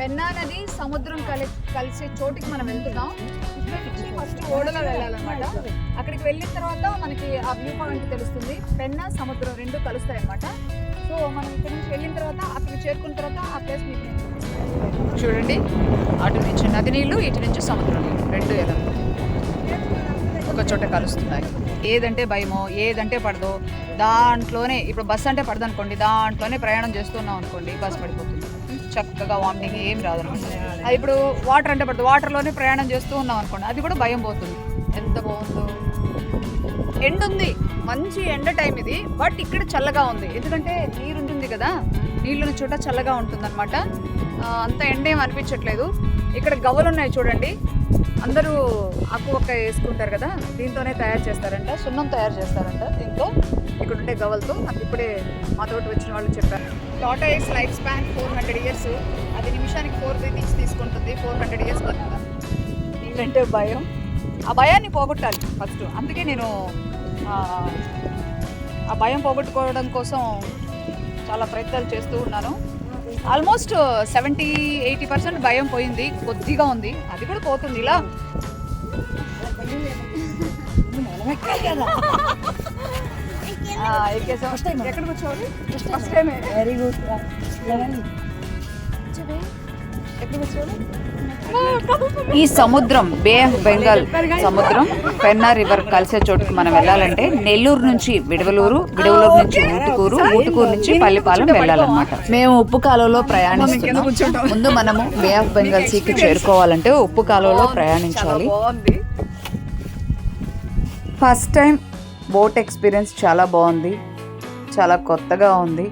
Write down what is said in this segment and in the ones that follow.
పెన్నా నది సముద్రం కలి కలిసే చోటికి మనం వెళ్తున్నాం. ఇక్కడ నుంచి ఫస్ట్ ఓడలో వెళ్ళాలన్నమాట. అక్కడికి వెళ్ళిన తర్వాత మనకి ఆ వ్యూ పాయింట్ తెలుస్తుంది. పెన్నా సముద్రం రెండు కలుస్తాయి అనమాట సో మనం ఇక్కడ నుంచి వెళ్ళిన తర్వాత అక్కడికి చేరుకున్న తర్వాత ఆ ప్లేస్ మీకు చూడండి. అటు నుంచి నది నీళ్ళు ఇటు నుంచి సముద్రం నీళ్ళు. రెండు ఎలా ఒక చోట కలుస్తున్నాయి. ఏదంటే భయమో ఏదంటే పడదో దాంట్లోనే ఇప్పుడు బస్ అంటే పడదనుకోండి దాంట్లోనే ప్రయాణం చేస్తున్నాం అనుకోండి బస్సు పడిపోతుంది. చక్కగా వామిటింగ్ ఏం రాదు అనమాట అది ఇప్పుడు వాటర్ అంటే పడదు వాటర్లోనే ప్రయాణం చేస్తూ ఉన్నాం అనుకోండి అది కూడా భయం పోతుంది. ఎంత బాగుందో. ఎండ ఉంది. మంచి ఎండ టైం ఇది బట్ ఇక్కడ చల్లగా ఉంది. ఎందుకంటే నీరు ఉంటుంది కదా నీళ్ళున్న చోట చల్లగా ఉంటుంది అనమాట అంత ఎండ ఏం అనిపించట్లేదు. ఇక్కడ గవ్వలు ఉన్నాయి చూడండి. అందరూ ఆకు ఒక్క వేసుకుంటారు కదా దీంతోనే తయారు చేస్తారంట. సున్నం తయారు చేస్తారంట దీంతో ఇక్కడ ఉండే గవ్వలతో నాకు ఇప్పుడే మాతోటి వచ్చిన వాళ్ళు చెప్పారు. Tata X life span four hundred years అది నిమిషానికి ఫోర్ బ్రీతింగ్స్ తీసుకుంటుంది ఫోర్ హండ్రెడ్ ఇయర్స్ బతుకుతాను నీళ్ళంటే భయం. ఆ భయాన్ని పోగొట్టాలి ఫస్ట్ అందుకే నేను ఆ, ఆ భయం పోగొట్టుకోవడం కోసం చాలా ప్రయత్నాలు చేస్తూ ఉన్నాను. ఆల్మోస్ట్ సెవెంటీ ఎయిటీ పర్సెంట్ భయం పోయింది కొద్దిగా ఉంది. అది కూడా పోతుంది ఇలా. ఫస్ట్ టైం వెరీ గుడ్ వచ్చావు? ఈ సముద్రం బే ఆఫ్ బెంగాల్ సముద్రం పెన్నా రివర్ కలిసే చోటుకి మనం వెళ్ళాలంటే నెల్లూరు నుంచి విడవలూరు విడవలూరు నుంచి ఊటుకూరు ఊటుకూరు నుంచి పల్లిపాలెం వెళ్ళాలన్నమాట. మేము ఉప్పు కాలువలో ప్రయాణిస్తున్నాం ముందు మనము బే ఆఫ్ బెంగాల్ సీకి చేరుకోవాలంటే ఉప్పు కాలువలో ప్రయాణించాలి. ఫస్ట్ టైం బోట్ ఎక్స్పీరియన్స్ చాలా బాగుంది. చాలా కొత్తగా ఉంది.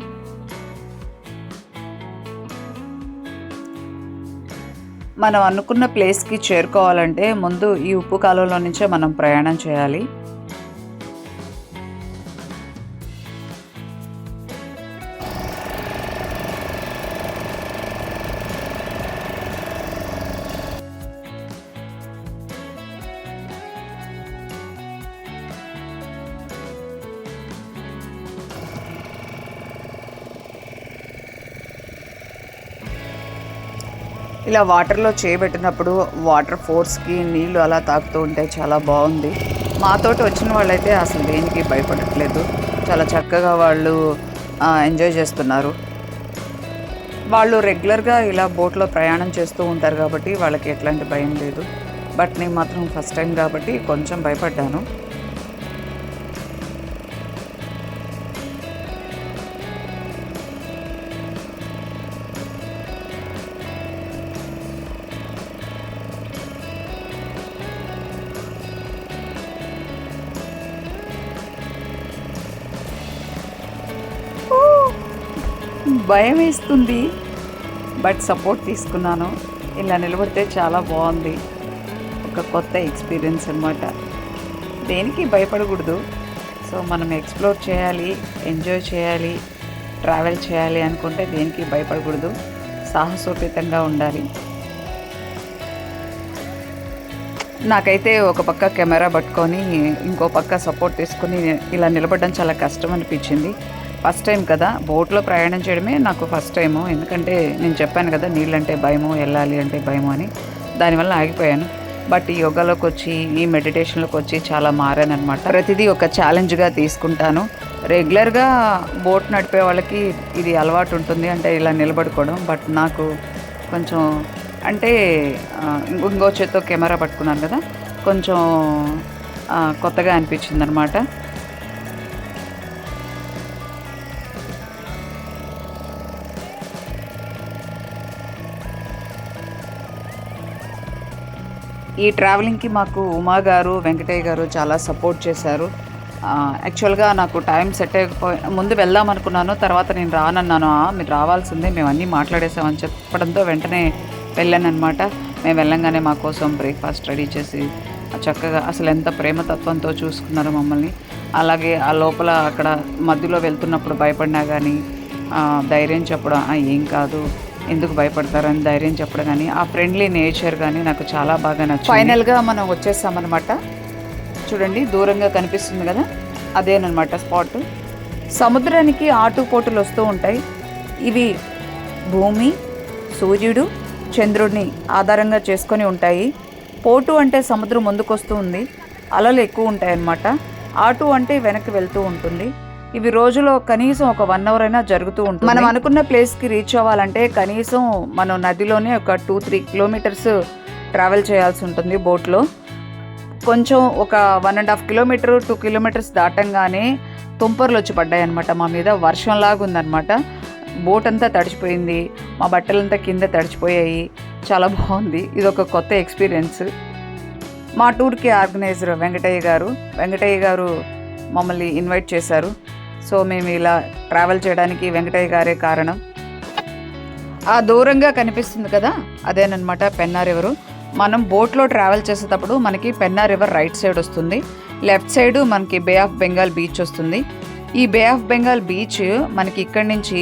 మనం అనుకున్న ప్లేస్కి చేరుకోవాలంటే ముందు ఈ ఉప్పు కాలువలో నుంచే మనం ప్రయాణం చేయాలి. ఇలా వాటర్లో చేయబెట్టినప్పుడు వాటర్ ఫోర్స్కి నీళ్ళు అలా తాకుతూ ఉంటే చాలా బాగుంది. మాతోటి వచ్చిన వాళ్ళైతే అసలు దేనికి భయపడట్లేదు. చాలా చక్కగా వాళ్ళు ఎంజాయ్ చేస్తున్నారు. వాళ్ళు రెగ్యులర్గా ఇలా బోట్లో ప్రయాణం చేస్తూ ఉంటారు కాబట్టి వాళ్ళకి ఎట్లాంటి భయం లేదు. బట్ నేను మాత్రం ఫస్ట్ టైం కాబట్టి కొంచెం భయపడ్డాను. భయం వేస్తుంది బట్ సపోర్ట్ తీసుకున్నాను. ఇలా నిలబడితే చాలా బాగుంది. ఒక కొత్త ఎక్స్పీరియన్స్ అనమాట దేనికి భయపడకూడదు. సో మనం ఎక్స్ప్లోర్ చేయాలి ఎంజాయ్ చేయాలి ట్రావెల్ చేయాలి అనుకుంటే దేనికి భయపడకూడదు. సాహసోపేతంగా ఉండాలి. నాకైతే ఒక పక్క కెమెరా పట్టుకొని ఇంకో పక్క సపోర్ట్ తీసుకొని ఇలా నిలబడడం చాలా కష్టం అనిపించింది. ఫస్ట్ టైం కదా బోట్లో ప్రయాణం చేయడమే నాకు ఫస్ట్ టైము. ఎందుకంటే నేను చెప్పాను కదా నీళ్ళంటే భయము వెళ్ళాలి అంటే భయము అని. దానివల్ల ఆగిపోయాను. బట్ ఈ యోగాలోకి వచ్చి ఈ మెడిటేషన్లోకి వచ్చి చాలా మారాను అనమాట ప్రతిదీ ఒక ఛాలెంజ్గా తీసుకుంటాను. రెగ్యులర్గా బోట్ నడిపే వాళ్ళకి ఇది అలవాటు ఉంటుంది అంటే ఇలా నిలబడుకోవడం. బట్ నాకు కొంచెం అంటే ఇంకో చేత్తో కెమెరా పట్టుకున్నాను కదా కొంచెం కొత్తగా అనిపించింది అనమాట ఈ ట్రావెలింగ్కి మాకు ఉమా గారు వెంకటయ్య గారు చాలా సపోర్ట్ చేశారు. యాక్చువల్గా నాకు టైం సెట్ అయ్యకపోయి ముందు వెళ్దాం అనుకున్నాను తర్వాత నేను రానన్నాను మీరు రావాల్సిందే మేము అన్నీ మాట్లాడేసామని చెప్పడంతో వెంటనే వెళ్ళాను అనమాట మేము వెళ్ళంగానే మా కోసం బ్రేక్ఫాస్ట్ రెడీ చేసి చక్కగా అసలు ఎంత ప్రేమతత్వంతో చూసుకున్నారో మమ్మల్ని. అలాగే ఆ లోపల అక్కడ మధ్యలో వెళ్తున్నప్పుడు భయపడినా కానీ ధైర్యం చెప్పడం ఏం కాదు ఎందుకు భయపడతారని ధైర్యం చెప్పడం కానీ ఆ ఫ్రెండ్లీ నేచర్ కానీ నాకు చాలా బాగా నచ్చింది. ఫైనల్గా మనం వచ్చేసామన్నమాట చూడండి దూరంగా కనిపిస్తుంది కదా? అదేనమాట స్పాట్ సముద్రానికి ఆటుపోటులు వస్తూ ఉంటాయి. ఇవి భూమి సూర్యుడు చంద్రుడిని ఆధారంగా చేసుకొని ఉంటాయి. పోటు అంటే సముద్రం ముందుకొస్తూ ఉంది. అలలు ఎక్కువ ఉంటాయన్నమాట. ఆటు అంటే వెనక్కి వెళ్తూ ఉంటుంది. ఇవి రోజులో కనీసం ఒక వన్ అవర్ అయినా జరుగుతూ ఉంటుంది. మనం అనుకున్న ప్లేస్కి రీచ్ అవ్వాలంటే కనీసం మనం నదిలోనే ఒక టూ త్రీ కిలోమీటర్స్ ట్రావెల్ చేయాల్సి ఉంటుంది బోట్లో కొంచెం ఒక one and half kilometre two kilometres దాటంగానే తుంపర్లు వచ్చి పడ్డాయి అనమాట మా మీద. వర్షంలాగా ఉందన్నమాట. బోట్ అంతా తడిచిపోయింది. మా బట్టలంతా కింద తడిచిపోయాయి. చాలా బాగుంది. ఇది ఒక కొత్త ఎక్స్పీరియన్స్ మా టూర్కి ఆర్గనైజర్ వెంకటయ్య గారు. వెంకటయ్య గారు మమ్మల్ని ఇన్వైట్ చేశారు. సో మేము ఇలా ట్రావెల్ చేయడానికి వెంకటయ్య గారే కారణం. ఆ దూరంగా కనిపిస్తుంది కదా అదేనమాట పెన్నా రివరు మనం బోట్లో ట్రావెల్ చేసేటప్పుడు మనకి పెన్నా రివర్ రైట్ సైడ్ వస్తుంది లెఫ్ట్ సైడ్ మనకి బే ఆఫ్ బెంగాల్ బీచ్ వస్తుంది. ఈ బే ఆఫ్ బెంగాల్ బీచ్ మనకి ఇక్కడి నుంచి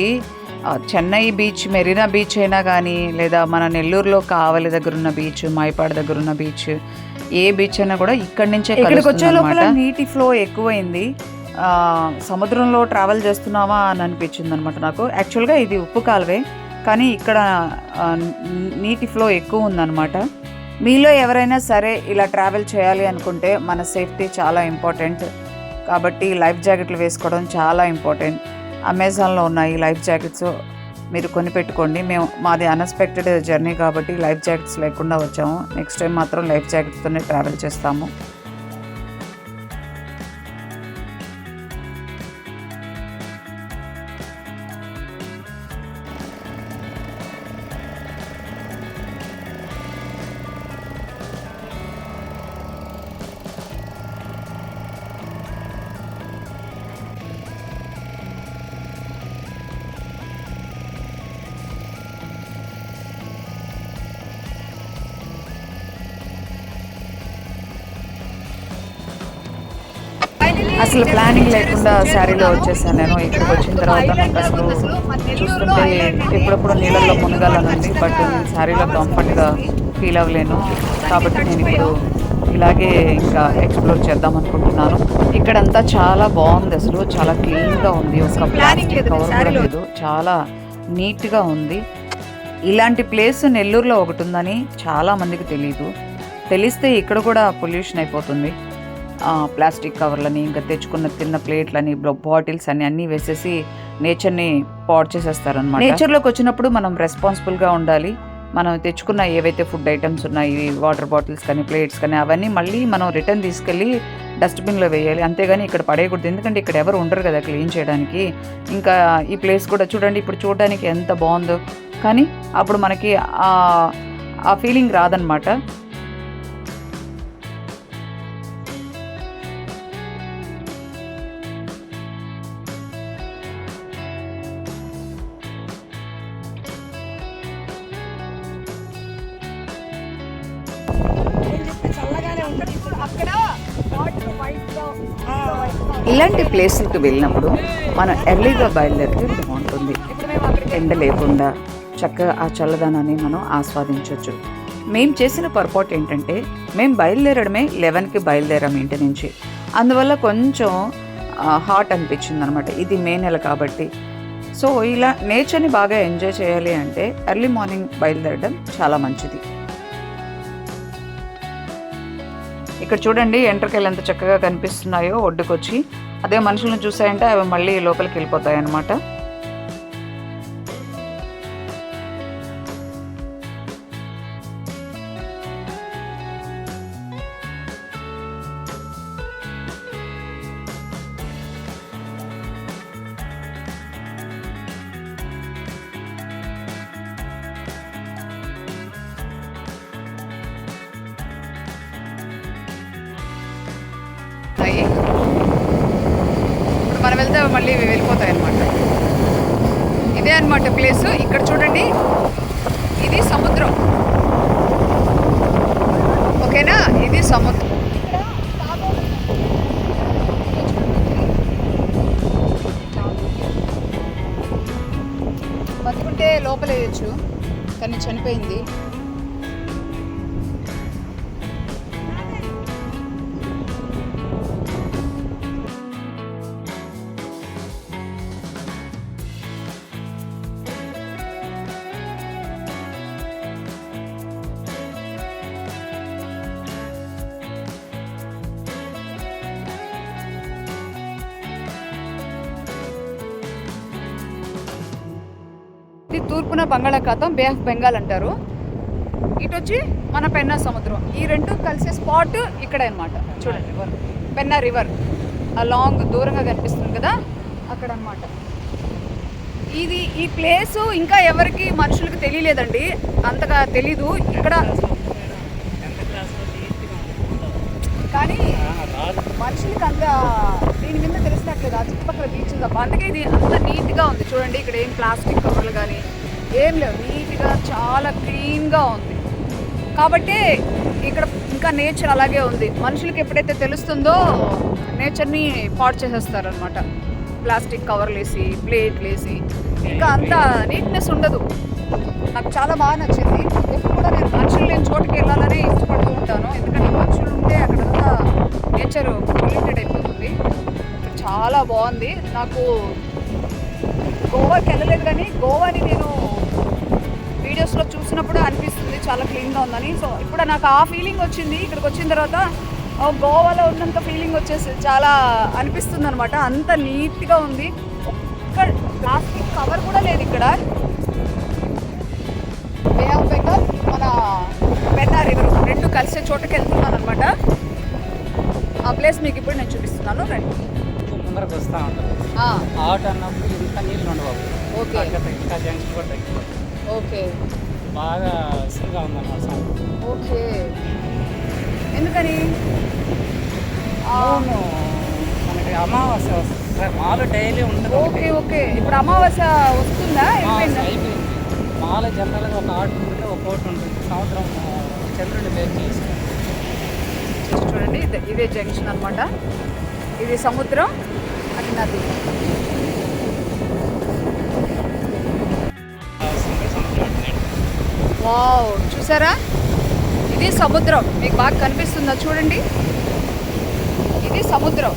చెన్నై బీచ్ మెరీనా బీచ్ అయినా కానీ లేదా మన నెల్లూరులో కావలి దగ్గర ఉన్న బీచ్ మైపాడు దగ్గర ఉన్న బీచ్ ఏ బీచ్ అయినా కూడా ఇక్కడి నుంచే ఇక్కడికి వచ్చే లోపల నీటి ఫ్లో ఎక్కువైంది. సముద్రంలో ట్రావెల్ చేస్తున్నావా అని అనిపించింది అనమాట నాకు యాక్చువల్గా ఇది ఉప్పు కాలువే కానీ ఇక్కడ నీటి ఫ్లో ఎక్కువ ఉందన్నమాట. మీలో ఎవరైనా సరే ఇలా ట్రావెల్ చేయాలి అనుకుంటే మన సేఫ్టీ చాలా ఇంపార్టెంట్. కాబట్టి లైఫ్ జాకెట్లు వేసుకోవడం చాలా ఇంపార్టెంట్. అమెజాన్లో ఉన్నాయి లైఫ్ జాకెట్స్ మీరు కొని పెట్టుకోండి మేము మాది అన్ఎక్స్పెక్టెడ్ జర్నీ కాబట్టి లైఫ్ జాకెట్స్ లేకుండా వచ్చాము. నెక్స్ట్ టైం మాత్రం లైఫ్ జాకెట్స్తోనే ట్రావెల్ చేస్తాము. అసలు ప్లానింగ్ లేకుండా శారీలో వచ్చేసాను నేను. ఇక్కడికి వచ్చిన తర్వాత నాకు అసలు చూస్తుంటే ఎప్పుడప్పుడు నీళ్ళల్లో మునగాలని ఉంది. బట్ నేను శారీలో కంఫర్ట్గా ఫీల్ అవ్వలేను. కాబట్టి నేను ఇప్పుడు ఇలాగే ఇంకా ఎక్స్ప్లోర్ చేద్దాం అనుకుంటున్నాను. ఇక్కడంతా చాలా బాగుంది అసలు. చాలా క్లీన్గా ఉంది. ఒక ప్లాస్టిక్ కవర్ కూడా లేదు. చాలా నీట్గా ఉంది. ఇలాంటి ప్లేస్ నెల్లూరులో ఒకటి ఉందని చాలా మందికి తెలియదు తెలిస్తే ఇక్కడ కూడా పొల్యూషన్ అయిపోతుంది. ప్లాస్టిక్ కవర్లని ఇంకా తెచ్చుకున్న తిన్న ప్లేట్లని బాటిల్స్ అని అన్నీ వేసేసి నేచర్ని పాడు చేసేస్తారనమాట నేచర్లోకి వచ్చినప్పుడు మనం రెస్పాన్సిబుల్గా ఉండాలి. మనం తెచ్చుకున్న ఏవైతే ఫుడ్ ఐటమ్స్ ఉన్నాయి వాటర్ బాటిల్స్ కానీ ప్లేట్స్ కానీ అవన్నీ మళ్ళీ మనం రిటర్న్ తీసుకెళ్ళి డస్ట్బిన్లో వేయాలి. అంతేగాని ఇక్కడ పడేయకూడదు. ఎందుకంటే ఇక్కడ ఎవరు ఉండరు కదా క్లీన్ చేయడానికి. ఇంకా ఈ ప్లేస్ కూడా చూడండి ఇప్పుడు చూడడానికి ఎంత బాగుందో. కానీ అప్పుడు మనకి ఆ ఫీలింగ్ రాదనమాట ఇలాంటి ప్లేస్లకు వెళ్ళినప్పుడు మనం ఎర్లీగా బయలుదేరితే బాగుంటుంది. ఎండ లేకుండా చక్కగా ఆ చల్లదనాన్ని మనం ఆస్వాదించవచ్చు. మేము చేసిన పొరపాటు ఏంటంటే మేము బయలుదేరడమే లెవెన్కి బయలుదేరాం ఇంటి నుంచి. అందువల్ల కొంచెం హాట్ అనిపించింది అనమాట ఇది మే నెల కాబట్టి. సో ఇలా నేచర్ని బాగా ఎంజాయ్ చేయాలి అంటే ఎర్లీ మార్నింగ్ బయలుదేరడం చాలా మంచిది. ఇక్కడ చూడండి ఎంట్రకాయలు ఎంత చక్కగా కనిపిస్తున్నాయో ఒడ్డుకొచ్చి. అదే మనుషులను చూసాయంటే అవి మళ్ళీ లోపలికి వెళ్ళిపోతాయి అన్నమాట మళ్ళీ ఇవి వెళ్ళిపోతాయి అనమాట ఇదే అనమాట ప్లేస్. ఇక్కడ చూడండి ఇది సముద్రం. ఓకేనా? ఇది సముద్రం. బతుకుంటే లోపలేయచ్చు కానీ చనిపోయింది. ఇది తూర్పున బంగాళాఖాతం బే ఆఫ్ బెంగాల్ అంటారు. ఇటు వచ్చి మన పెన్నా సముద్రం. ఈ రెండు కలిసే స్పాట్ ఇక్కడే అనమాట చూడండి పెన్నా రివర్ ఆ లాంగ్ దూరంగా కనిపిస్తుంది కదా అక్కడ అనమాట ఇది ఈ ప్లేస్ ఇంకా ఎవరికి మనుషులకు తెలియలేదండి. అంతగా తెలీదు. ఇక్కడ కానీ మనుషులకి అంత దీని మీద తెలిసినట్లేదు ఆ చుట్టుపక్కల బీచ్ తప్ప అందుకే ఇది అంత నీట్గా ఉంది. చూడండి ఇక్కడ ఏం ప్లాస్టిక్ కవర్లు కానీ ఏం లేవు. నీట్గా చాలా క్లీన్గా ఉంది. కాబట్టి ఇక్కడ ఇంకా నేచర్ అలాగే ఉంది. మనుషులకి ఎప్పుడైతే తెలుస్తుందో నేచర్ని పాడు చేసేస్తారు అనమాట ప్లాస్టిక్ కవర్లు వేసి ప్లేట్లు వేసి. ఇంకా అంత నీట్నెస్ ఉండదు. నాకు చాలా బాగా నచ్చింది. ఎప్పుడు కూడా నేను మనుషులు లేని చోటుకి వెళ్ళాలని ఇష్టపడుతూ ఉంటాను. ఎందుకంటే మనుషులు ఉంటే అక్కడంతా నేచర్ పొల్యూటెడ్ అయిపోతుంది. చాలా బాగుంది. నాకు గోవాకి వెళ్ళలేదు కానీ గోవాని నేను వీడియోస్లో చూసినప్పుడు అనిపిస్తుంది. చాలా క్లీన్గా ఉందని. సో ఇప్పుడు నాకు ఆ ఫీలింగ్ వచ్చింది. ఇక్కడికి వచ్చిన తర్వాత గోవాలో ఉన్నంత ఫీలింగ్ వచ్చేసి చాలా అనిపిస్తుంది అనమాట అంత నీట్గా ఉంది. ఒక్క ప్లాస్టిక్ కవర్ కూడా లేదు ఇక్కడ. వే ఆఫ్ బెంగాల్ మన పెద్ద రివర్ రెండు కలిసే చోటకి వెళ్తున్నాను అనమాట ఆ ప్లేస్ మీకు ఇప్పుడు నేను చూపిస్తున్నాను. రండి. ముందరకు వస్తూ ఉంటారు ఆ, ఆట అన్నప్పుడు ఇంత నీళ్ళు ఉండవు ఓకే. ఇంకా జంక్షన్ కూడా ఓకే. బాగా ఇసురుగా ఉందన్నమాట. ఓకే. ఎందుకని? అవును. మనకి అమావాస్య వస్తుంది మాలు డైలీ ఉంటుంది ఓకే ఓకే. ఇప్పుడు అమావాస్య వస్తుందా? అయిపోయిందా? మాల జనరల్గా ఒక ఆట ఉంటుంది ఒక కోటి ఉంటుంది. సంవత్సరం చంద్రుడిని బేర్ చేసి చూడండి ఇదే- ఇదే జంక్షన్ అన్నమాట. ఇది సముద్రం. అది నది వావ్ చూసారా? ఇది సముద్రం. మీకు బాగా కనిపిస్తుందా చూడండి. ఇది సముద్రం.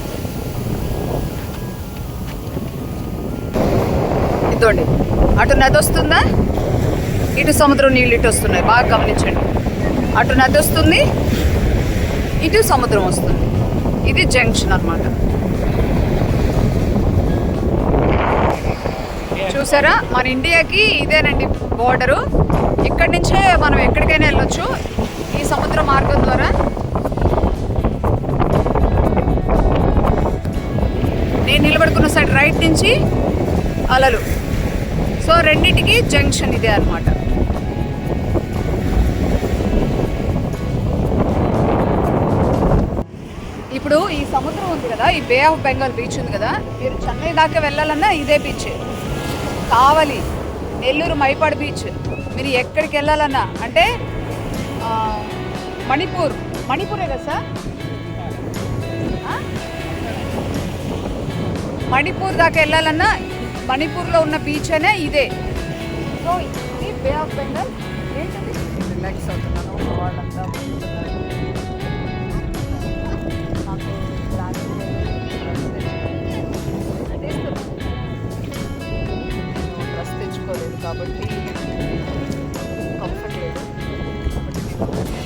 ఇదండి అటు నది వస్తుందా ఇటు సముద్రం నీళ్ళు ఇటు వస్తున్నాయి. బాగా గమనించండి. అటు నది వస్తుంది ఇటు సముద్రం వస్తుంది. ఇది జంక్షన్ అనమాట చూసారా? మన ఇండియాకి ఇదేనండి బోర్డరు ఇక్కడి నుంచే మనం ఎక్కడికైనా వెళ్ళొచ్చు ఈ సముద్ర మార్గం ద్వారా. నేను నిలబడుకున్న సైడ్ రైట్ నుంచి అలలు. సో రెండింటికి జంక్షన్ ఇదే అన్నమాట. ఇప్పుడు ఈ సముద్రం ఉంది కదా ఈ బే ఆఫ్ బెంగాల్ బీచ్ ఉంది కదా మీరు చెన్నై దాకా వెళ్ళాలన్నా ఇదే బీచ్ కావలి. నెల్లూరు మైపాడు బీచ్. మీరు ఎక్కడికి వెళ్ళాలన్నా అంటే మణిపూర్. మణిపూరే కదా సార్? మణిపూర్ దాకా వెళ్ళాలన్నా మణిపూర్లో ఉన్న బీచ్ అనే ఇదే. సో ఇది బే ఆఫ్ బెంగాల్ ఏంటది? రిలాక్స్ అవుతున్నాను. వాళ్ళంతా కాబట్టి కంఫర్ట్ లేదు కాబట్టి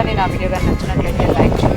కానీ నా వీడియో కానీ నచ్చినట్లయితే లైక్ చేయండి.